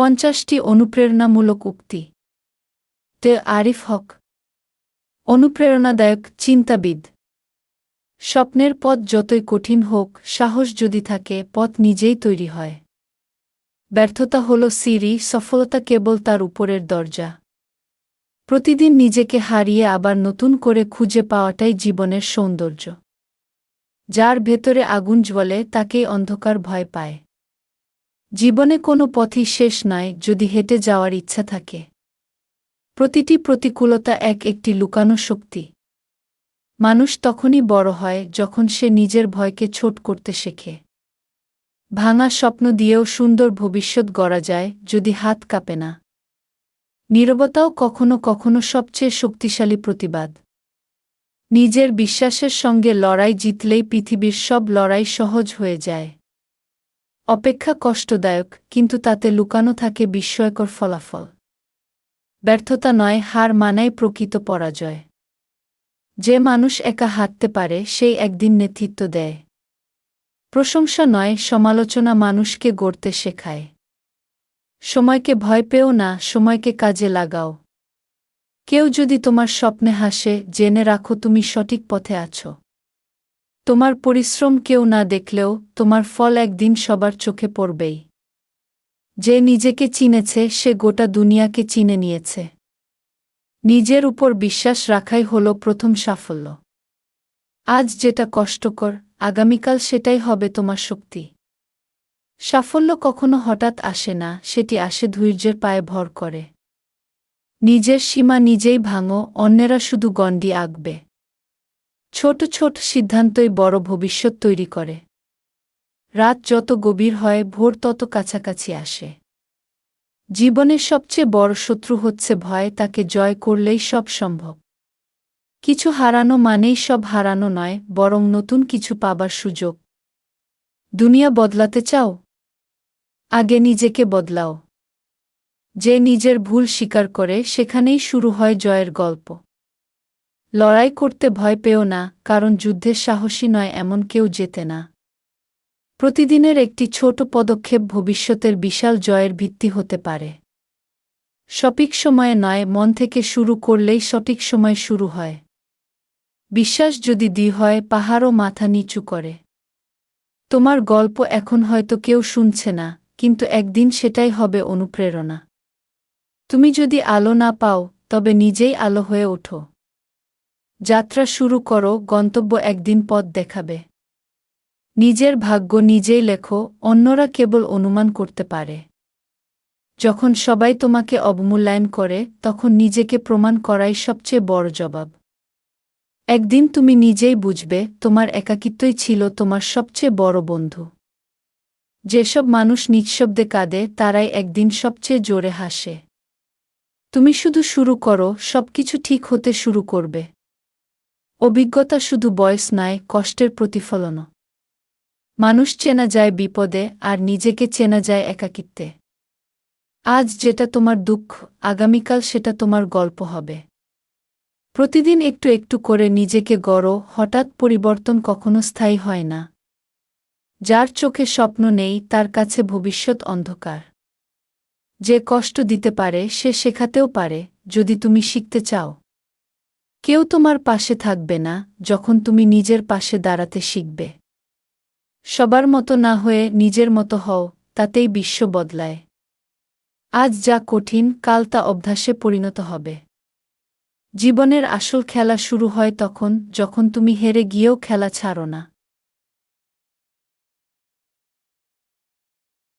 পঞ্চাশটি অনুপ্রেরণামূলক উক্তি। তে আরিফ হক। অনুপ্রেরণাদায়ক চিন্তাবিদ। স্বপ্নের পথ যতই কঠিন হোক, সাহস যদি থাকে, পথ নিজেই তৈরি হয়। ব্যর্থতা হল সিঁড়ি, সফলতা কেবল তার উপরের দরজা। প্রতিদিন নিজেকে হারিয়ে আবার নতুন করে খুঁজে পাওয়াটাই জীবনের সৌন্দর্য। যার ভেতরে আগুন জ্বলে, তাকেই অন্ধকার ভয় পায়। জীবনে কোনো পথই শেষ নয় যদি হেঁটে যাওয়ার ইচ্ছা থাকে। প্রতিটি প্রতিকূলতা এক একটি লুকানো শক্তি। মানুষ তখনই বড় হয় যখন সে নিজের ভয়কে ছোট করতে শেখে। ভাঙা স্বপ্ন দিয়েও সুন্দর ভবিষ্যৎ গড়া যায় যদি হাত কাঁপে না। নীরবতাও কখনো কখনো সবচেয়ে শক্তিশালী প্রতিবাদ। নিজের বিশ্বাসের সঙ্গে লড়াই জিতলেই পৃথিবীর সব লড়াই সহজ হয়ে যায়। অপেক্ষা কষ্টদায়ক, কিন্তু তাতে লুকানো থাকে বিস্ময়কর ফলাফল। ব্যর্থতা নয়, হার মানায় প্রকৃত পরাজয়। যে মানুষ একা হাঁটতে পারে, সেই একদিন নেতৃত্ব দেয়। প্রশংসা নয়, সমালোচনা মানুষকে গড়তে শেখায়। সময়কে ভয় পেও না, সময়কে কাজে লাগাও। কেউ যদি তোমার স্বপ্নে হাসে, জেনে রাখো তুমি সঠিক পথে আছো। তোমার পরিশ্রম কেউ না দেখলেও তোমার ফল একদিন সবার চোখে পড়বেই। যে নিজেকে চিনেছে, সে গোটা দুনিয়াকে চিনে নিয়েছে। নিজের উপর বিশ্বাস রাখাই হল প্রথম সাফল্য। আজ যেটা কষ্টকর, আগামীকাল সেটাই হবে তোমার শক্তি। সাফল্য কখনো হঠাৎ আসে না, সেটি আসে ধৈর্যের পায়ে ভর করে। নিজের সীমা নিজেই ভাঙো, অন্যেরা শুধু গণ্ডি আঁকবে। ছোট ছোট সিদ্ধান্তই বড় ভবিষ্যৎ তৈরি করে। রাত যত গভীর হয়, ভোর তত কাছাকাছি আসে। জীবনের সবচেয়ে বড় শত্রু হচ্ছে ভয়, তাকে জয় করলেই সব সম্ভব। কিছু হারানো মানেই সব হারানো নয়, বরং নতুন কিছু পাবার সুযোগ। দুনিয়া বদলাতে চাও? আগে নিজেকে বদলাও। যে নিজের ভুল স্বীকার করে, সেখানেই শুরু হয় জয়ের গল্প। লড়াই করতে ভয় পেও না, কারণ যুদ্ধের সাহসী নয় এমন কেউ যেতে না। প্রতিদিনের একটি ছোট পদক্ষেপ ভবিষ্যতের বিশাল জয়ের ভিত্তি হতে পারে। সঠিক সময়ে নয়, মন থেকে শুরু করলেই সঠিক সময় শুরু হয়। বিশ্বাস যদি দি হয়, পাহাড়ও মাথা নিচু করে। তোমার গল্প এখন হয়তো কেউ শুনছে না, কিন্তু একদিন সেটাই হবে অনুপ্রেরণা। তুমি যদি আলো না পাও, তবে নিজেই আলো হয়ে ওঠো। যাত্রা শুরু করো, গন্তব্য একদিন পথ দেখাবে। নিজের ভাগ্য নিজেই লেখো, অন্যরা কেবল অনুমান করতে পারে। যখন সবাই তোমাকে অবমূল্যায়ন করে, তখন নিজেকে প্রমাণ করাই সবচেয়ে বড় জবাব। একদিন তুমি নিজেই বুঝবে, তোমার একাকিত্বই ছিল তোমার সবচেয়ে বড় বন্ধু। যেসব মানুষ নিঃশব্দে কাঁদে, তারাই একদিন সবচেয়ে জোরে হাসে। তুমি শুধু শুরু করো, সবকিছু ঠিক হতে শুরু করবে। অভিজ্ঞতা শুধু বয়স নয়, কষ্টের প্রতিফলন মানুষ চেনা যায় বিপদে, আর নিজেকে চেনা যায় একাকিত্বে। আজ যেটা তোমার দুঃখ, আগামীকাল সেটা তোমার গল্প হবে। প্রতিদিন একটু একটু করে নিজেকে গড়ো, হঠাৎ পরিবর্তন কখনো স্থায়ী হয় না। যার চোখে স্বপ্ন নেই, তার কাছে ভবিষ্যৎ অন্ধকার। যে কষ্ট দিতে পারে, সে শেখাতেও পারে, যদি তুমি শিখতে চাও। কেউ তোমার পাশে থাকবে না যখন তুমি নিজের পাশে দাঁড়াতে শিখবে। সবার মতো না হয়ে নিজের মতো হও, তাতেই বিশ্ব বদলায়। আজ যা কঠিন, কাল তা অভ্যাসে পরিণত হবে। জীবনের আসল খেলা শুরু হয় তখন, যখন তুমি হেরে গিয়েও খেলা ছাড়ো না।